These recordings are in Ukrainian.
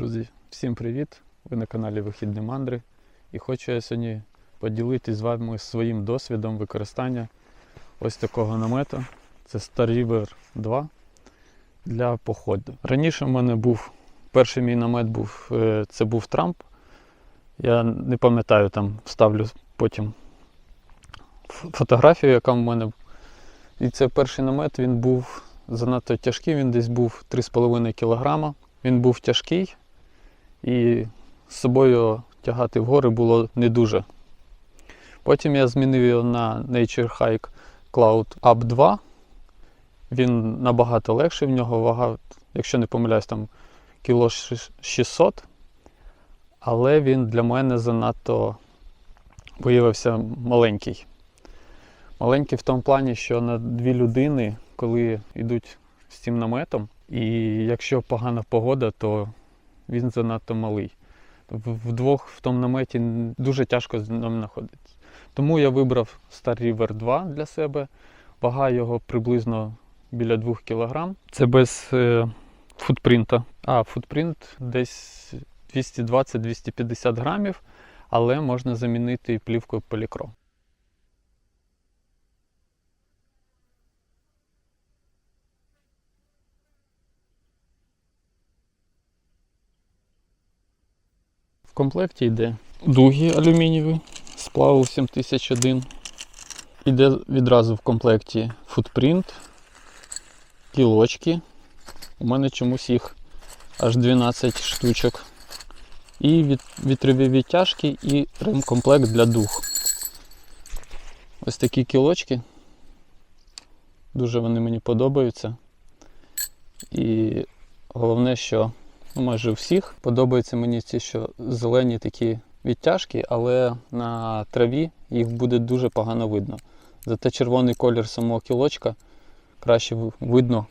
Друзі, всім привіт! Ви на каналі Вихідні Мандри. І хочу я сьогодні поділитися з вами своїм досвідом використання ось такого намету. Це Star River 2 для походу. Раніше в мене був перший мій намет був е, це був Трамп. Я не пам'ятаю, там вставлю потім фотографію, яка в мене. І це перший намет, він був занадто тяжкий, він десь був 3,5 кг. Він був тяжкий і з собою тягати в гори було не дуже. Потім я змінив його на Nature Hike Cloud Up 2. Він набагато легший, в нього вага, якщо не помиляюсь, там кіло 600. Але він для мене занадто виявився маленький. Маленький в тому плані, що на дві людини, коли йдуть з цим наметом, і якщо погана погода, то він занадто малий. Вдвох в тому наметі дуже тяжко з ним знаходитися. Тому я вибрав Star River 2 для себе. Вага його приблизно біля 2 кг. Це без е, футпринта. А, футпринт десь 220-250 грамів, але можна замінити плівкою полікром. Комплекті йде дуги алюмінієві сплаву 7001. Іде відразу в комплекті футпринт, кілочки. У мене чомусь їх аж 12 штучок. І вітрові відтяжки і ремкомплект для дух. Ось такі кілочки. Дуже вони мені подобаються. І головне, що ну, майже у всіх. Подобаються мені ці, що зелені такі відтяжки, але на траві їх буде дуже погано видно. Зате червоний колір самого кілочка краще видно,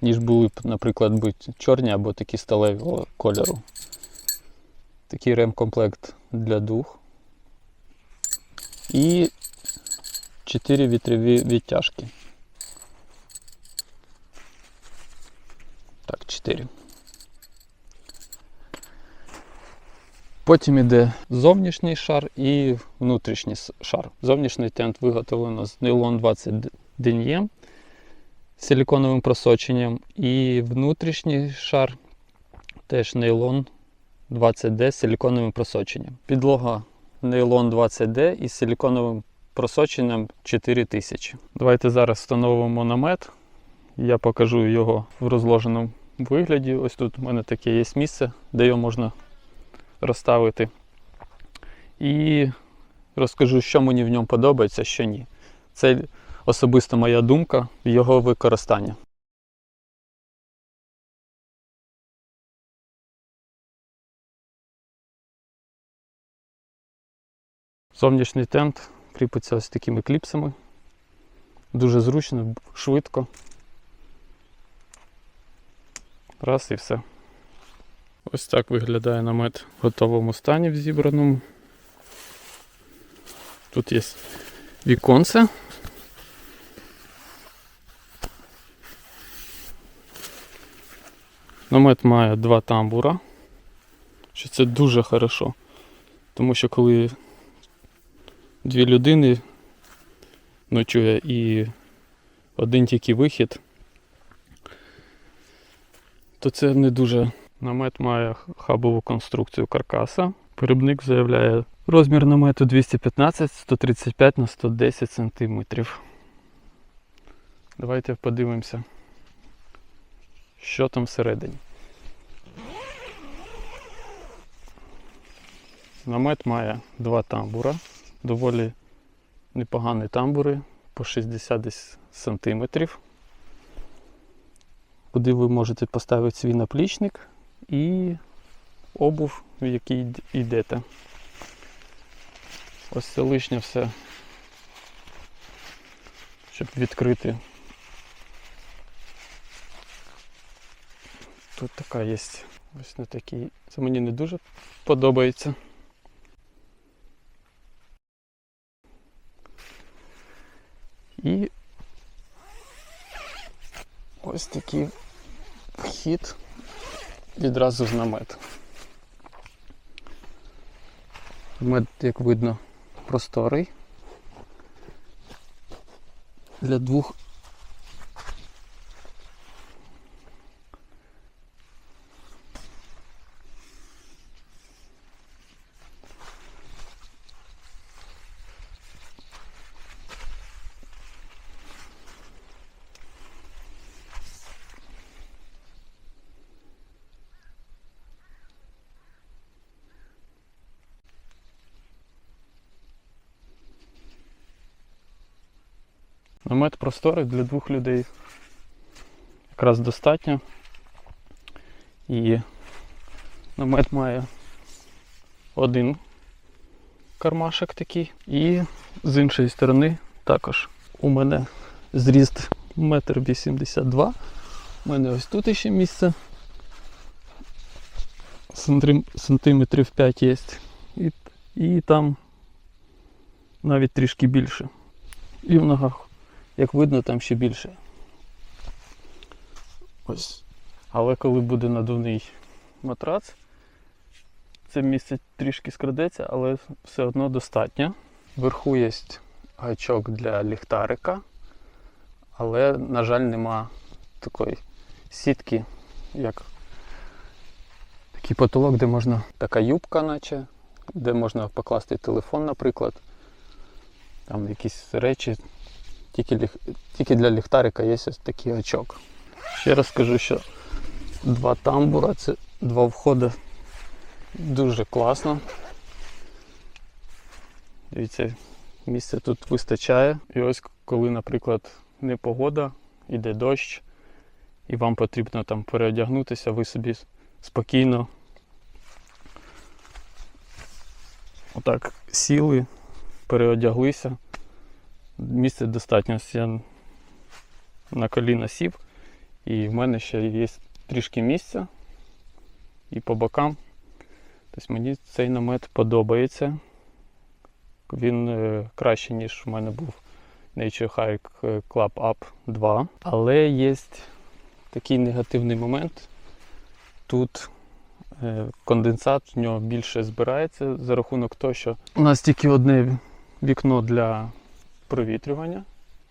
ніж були б, наприклад, чорні або такі сталевого кольору. Такий ремкомплект для дух. І 4 вітрові відтяжки. Так, 4. Потім іде зовнішній шар і внутрішній шар. Зовнішній тент виготовлено з нейлон 20 ден'єм з силіконовим просоченням. І внутрішній шар теж нейлон 20D з силіконовим просоченням. Підлога нейлон 20D із силіконовим просоченням 4000. Давайте зараз встановимо намет. Я покажу його в розложеному вигляді. Ось тут у мене таке є місце, де його можна розставити. І розкажу, що мені в ньому подобається, що ні. Це особисто моя думка його використання. Зовнішній тент кріпиться ось такими кліпсами. Дуже зручно, швидко. Раз і все. Ось так виглядає намет в готовому стані в зібраному. Тут є віконце. Намет має два тамбура, що це дуже хорошо. Тому що коли дві людини ночує і один тільки вихід, то це не дуже. Намет має хабову конструкцію каркаса. Виробник заявляє розмір намету 215 135 на 110 см. Давайте подивимося, що там всередині. Намет має два тамбура, доволі непогані тамбури по 60 десь сантиметрів, куди ви можете поставити свій наплічник і обув, в якій йдете. Ось це лишнє все, щоб відкрити. Тут така є ось на такий. Це мені не дуже подобається. І ось такий вхід відразу ж намет. Намет, як видно, просторий. Для двох Намет просторий для двох людей. Якраз достатньо. І намет має один кармашок такий. І з іншої сторони також у мене зріст 1,82 м. У мене ось тут ще місце. Сантиметрів 5 є. І, і там навіть трішки більше. І в ногах як видно, там ще більше. Ось. Але коли буде надувний матрац, це місце трішки скрадеться, але все одно достатньо. Вверху є гачок для ліхтарика, але, на жаль, нема такої сітки, як такий потолок, де можна така юбка, наче, де можна покласти телефон, наприклад. Там якісь речі, тільки, тільки для ліхтарика є ось такий очок. Ще раз скажу, що два тамбура, це два входи. Дуже класно. Дивіться, місця тут вистачає. І ось коли, наприклад, непогода, іде дощ, і вам потрібно там переодягнутися, ви собі спокійно отак сіли, переодяглися місця достатньо. Я на коліна сів, і в мене ще є трішки місця і по бокам. Тобто мені цей намет подобається. Він е, краще, ніж в мене був Nature Hike Club Up 2. Але є такий негативний момент. Тут е, конденсат в нього більше збирається за рахунок того, що у нас тільки одне вікно для провітрювання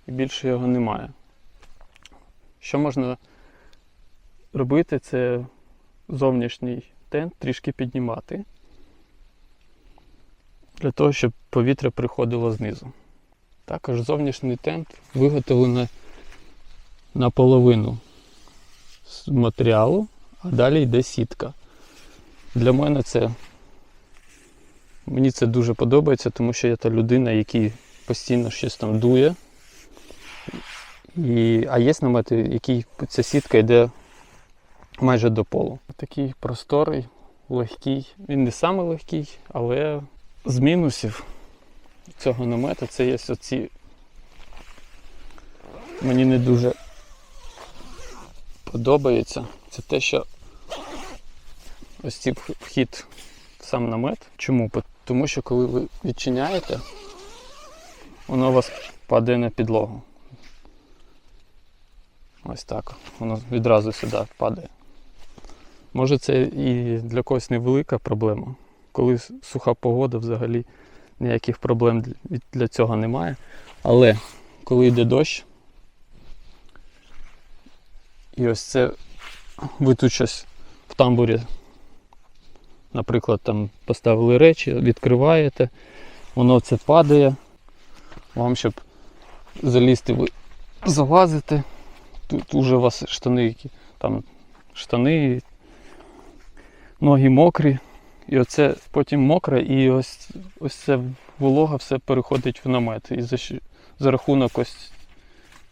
і більше його немає. Що можна робити, це зовнішній тент трішки піднімати для того, щоб повітря приходило знизу. Також зовнішній тент виготовлений наполовину з матеріалу, а далі йде сітка. Для мене це мені це дуже подобається, тому що я та людина, який постійно щось там дує. І, а є намети, які ця сітка йде майже до полу. Такий просторий, легкий. Він не самий легкий, але з мінусів цього намета це є оці. Мені не дуже подобається. Це те, що ось цей вхід в сам намет. Чому? Тому що коли ви відчиняєте, воно у вас падає на підлогу. Ось так. Воно відразу сюди падає. Може це і для когось невелика проблема. Коли суха погода, взагалі ніяких проблем для- цього немає. Але коли йде дощ, і ось це ви тут щось в тамбурі, наприклад, там поставили речі, відкриваєте, воно це падає. Вам, щоб залізти, ви залазите. Тут уже у вас штани, які там штани, ноги мокрі. І оце потім мокре, і ось ось це волога все переходить в намет. І за, за рахунок ось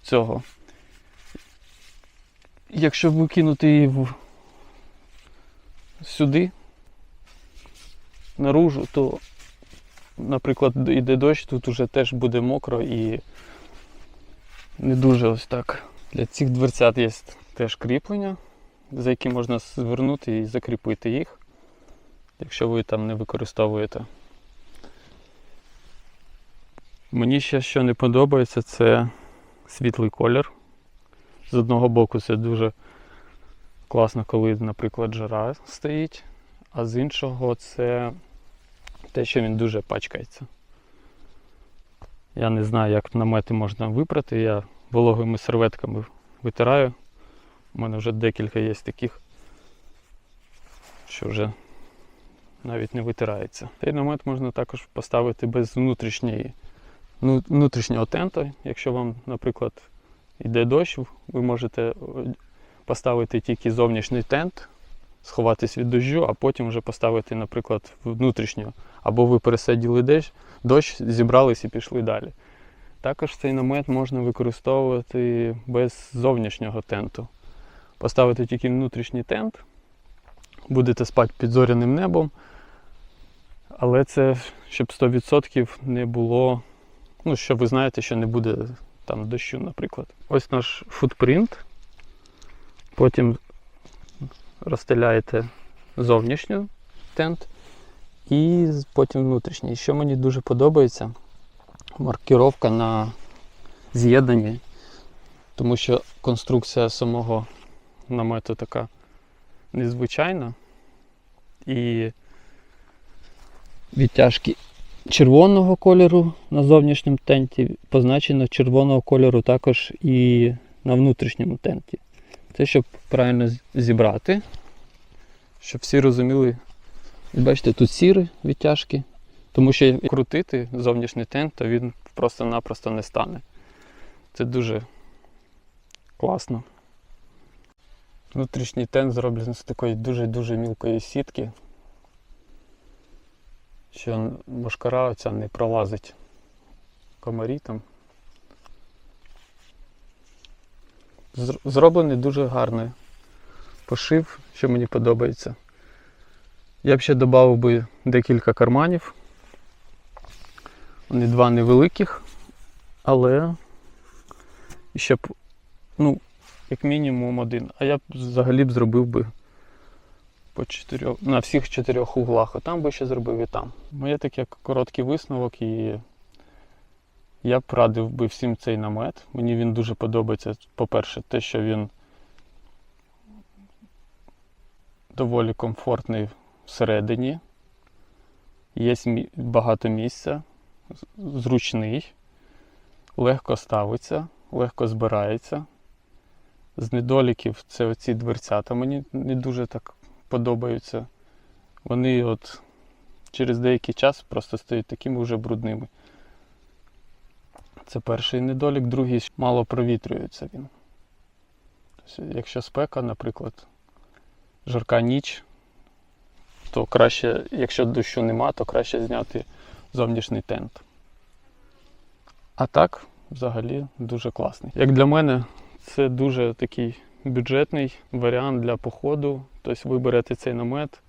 цього. Якщо викинути її в... сюди, наружу, то, наприклад, йде дощ, тут уже теж буде мокро і не дуже ось так. Для цих дверцят є теж кріплення, за які можна звернути і закріпити їх, якщо ви там не використовуєте. Мені ще що не подобається, це світлий колір. З одного боку це дуже класно, коли, наприклад, жара стоїть, а з іншого це те, що він дуже пачкається. Я не знаю, як намети можна випрати. Я вологими серветками витираю. У мене вже декілька є таких, що вже навіть не витирається. Цей намет можна також поставити без внутрішньої, ну, внутрішнього тента. Якщо вам, наприклад, йде дощ, ви можете е, поставити тільки зовнішній тент, сховатись від дощу, а потім вже поставити, наприклад, внутрішнього. Або ви пересадили дощ, дощ, зібрались і пішли далі. Також цей намет можна використовувати без зовнішнього тенту. Поставити тільки внутрішній тент, будете спати під зоряним небом, але це щоб 100% не було, ну, що ви знаєте, що не буде там дощу, наприклад. Ось наш футпринт. Потім розстеляєте зовнішню тент і потім внутрішній. Що мені дуже подобається, маркіровка на з'єднанні, тому що конструкція самого намету така незвичайна. І відтяжки червоного кольору на зовнішньому тенті позначено червоного кольору також і на внутрішньому тенті. Це щоб правильно зібрати, щоб всі розуміли. Бачите, тут сірі відтяжки, тому що крутити зовнішній тент, то він просто-напросто не стане. Це дуже класно. Внутрішній тент зроблений з такої дуже-дуже мілкої сітки, що мошкара оця не пролазить комарі там. Зроблений дуже гарний пошив, що мені подобається. Я б ще додав би декілька карманів. Вони два невеликих, але щоб, ну, як мінімум один. А я б взагалі б зробив би по чотирьох, на всіх чотирьох углах. Отам би ще зробив і там. Моє таке короткий висновок і я б радив би всім цей намет. Мені він дуже подобається. По-перше, те, що він доволі комфортний всередині. Є багато місця, зручний, легко ставиться, легко збирається. З недоліків це оці дверцята мені не дуже так подобаються. Вони от через деякий час просто стають такими вже брудними. Це перший недолік, другий мало провітрюється він. Тобто, якщо спека, наприклад, жарка ніч, то краще, якщо дощу нема, то краще зняти зовнішній тент. А так, взагалі, дуже класний. Як для мене, це дуже такий бюджетний варіант для походу. Тобто ви берете цей намет,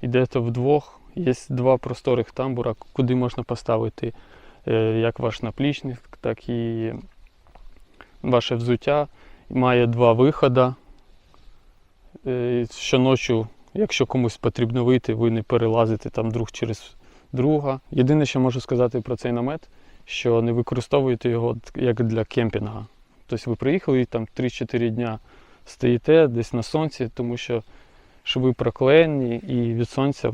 йдете вдвох, є два просторих тамбура, куди можна поставити е, як ваш наплічник, так і ваше взуття. Має два виходи. Е, Щоночі, якщо комусь потрібно вийти, ви не перелазите там друг через друга. Єдине, що можу сказати про цей намет, що не використовуйте його як для кемпінга. Тобто ви приїхали і там 3-4 дня стоїте десь на сонці, тому що шви проклеєні і від сонця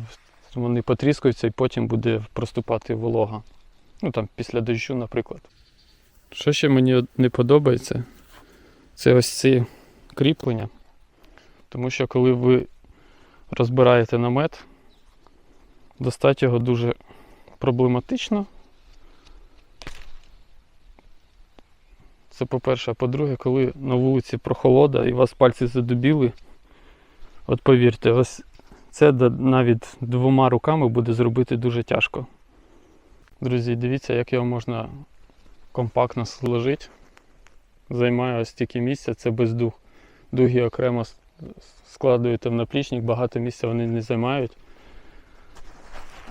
вони потріскаються і потім буде проступати волога. Ну там після дощу, наприклад. Що ще мені не подобається, це ось ці кріплення. Тому що коли ви розбираєте намет, достати його дуже проблематично. Це по-перше, а по-друге, коли на вулиці прохолода і вас пальці задубіли, от повірте, ось це навіть двома руками буде зробити дуже тяжко. Друзі, дивіться, як його можна компактно сложити. Займає ось тільки місця, це без дуг. Дуги окремо складуєте в наплічник, багато місця вони не займають.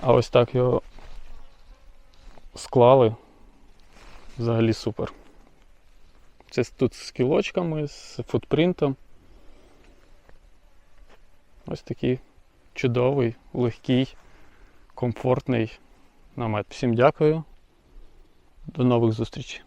А ось так його склали. Взагалі супер. Це тут з кілочками, з футпринтом. Ось такий чудовий, легкий, комфортний намет. Всім дякую. До нових зустрічей.